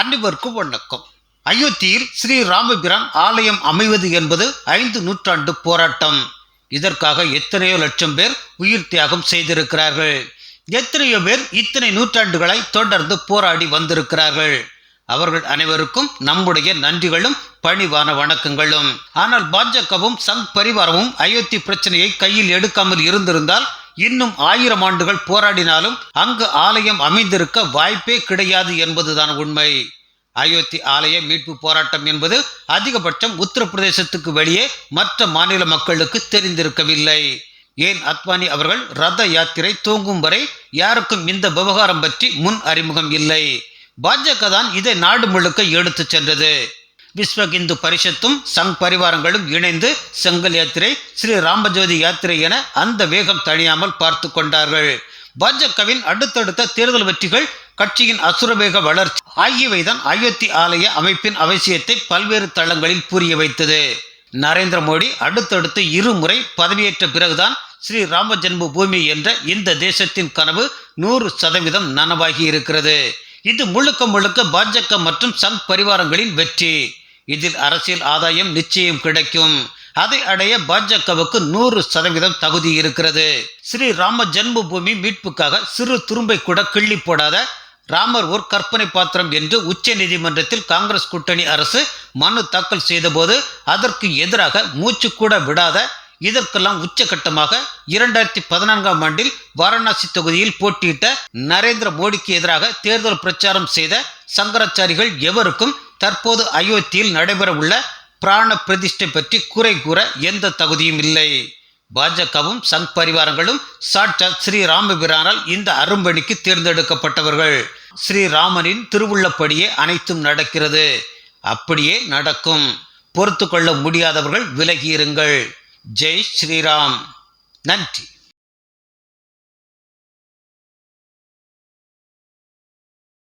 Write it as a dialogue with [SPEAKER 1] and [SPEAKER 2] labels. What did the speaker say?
[SPEAKER 1] அனைவருக்கும் வணக்கம். அயோத்தியில் ஸ்ரீ ராமபிரான் ஆலயம் அமைவது என்பது ஐந்து நூற்றாண்டு போராட்டம். இதற்காக எத்தனையோ லட்சம் பேர் உயிர் தியாகம் செய்திருக்கிறார்கள். எத்தனையோ பேர் இத்தனை நூற்றாண்டுகளை தொடர்ந்து போராடி வந்திருக்கிறார்கள். அவர்கள் அனைவருக்கும் நம்முடைய நன்றிகளும் பணிவான வணக்கங்களும். ஆனால் பாஜகவும் சங் பரிவாரமும் அயோத்தி பிரச்சனையை கையில் எடுக்காமல் இருந்திருந்தால் இன்னும் ஆயிரம் ஆண்டுகள் போராடினாலும் அங்கு ஆலயம் அமைந்திருக்க வாய்ப்பே கிடையாது என்பதுதான் உண்மை. அயோத்தி ஆலய மீட்பு போராட்டம் என்பது அதிகபட்சம் உத்தரப்பிரதேசத்துக்கு வெளியே மற்ற மாநில மக்களுக்கு தெரிந்திருக்கவில்லை. ஏன் அத்வானி அவர்கள் ரத யாத்திரை தூங்கும் வரை யாருக்கும் இந்த விவகாரம் பற்றி முன் அறிமுகம் இல்லை. பாஜக தான் இதை நாடு முழுக்க எடுத்துச் சென்றது. விஸ்வ இந்து பரிஷத்தும் சங் பரிவாரங்களும் இணைந்து செங்கல் யாத்திரை ஸ்ரீ ராமஜோதி யாத்திரை என அந்த வேகம் தணியாமல் பார்த்து கொண்டார்கள். பாஜகவின் அடுத்தடுத்த தேர்தல் வெற்றிகள் கட்சியின் அசுரவேக வளர்ச்சி ஆகியவைதான் அயோத்தி ஆலய அமைப்பின் அவசியத்தை பல்வேறு தளங்களில் புரிய வைத்தது. நரேந்திர மோடி அடுத்தடுத்து இருமுறை பதவியேற்ற பிறகுதான் ஸ்ரீ ராம ஜென்ம பூமி என்ற இந்த தேசத்தின் கனவு நூறு சதவீதம் நனவாகி இருக்கிறது. இது முழுக்க முழுக்க பாஜக மற்றும் சங் பரிவாரங்களின் வெற்றி. இதில் அரசியல் ஆதாயம் நிச்சயம் கிடைக்கும். அதை அடைய பாஜகவுக்கு நூறு சதவீதம் தகுதி இருக்கிறது. ஸ்ரீ ராம ஜென்மபூமி மீட்புக்காக சிறு துரும்பை கூட கிள்ளி போடாத ராமர் ஒரு கற்பனை பாத்திரம் என்று உச்ச நீதிமன்றத்தில் காங்கிரஸ் கூட்டணி அரசு மனு தாக்கல் செய்தபோது அதற்கு எதிராக மூச்சு கூட விடாத இதற்கெல்லாம் உச்சகட்டமாக இரண்டாயிரத்தி பதினான்காம் ஆண்டில் வாரணாசி தொகுதியில் போட்டியிட்ட நரேந்திர மோடிக்கு எதிராக தேர்தல் பிரச்சாரம் செய்த சங்கராச்சாரிகள் எவருக்கும் தற்போது அயோத்தியில் நடைபெறவுள்ள பிராண பிரதிஷ்டை பற்றி குறை கூற எந்த தகுதியும் இல்லை. பாஜகவும் சங் பரிவாரங்களும் சாட்சாத் ஸ்ரீ ராமபிரானால் இந்த அரும்பணிக்கு தேர்ந்தெடுக்கப்பட்டவர்கள். ஸ்ரீராமனின் திருவுள்ளப்படியே அனைத்தும் நடக்கிறது. அப்படியே நடக்கும். பொறுத்து கொள்ள முடியாதவர்கள் விலகியிருங்கள். ஜெய் ஸ்ரீராம். நன்றி.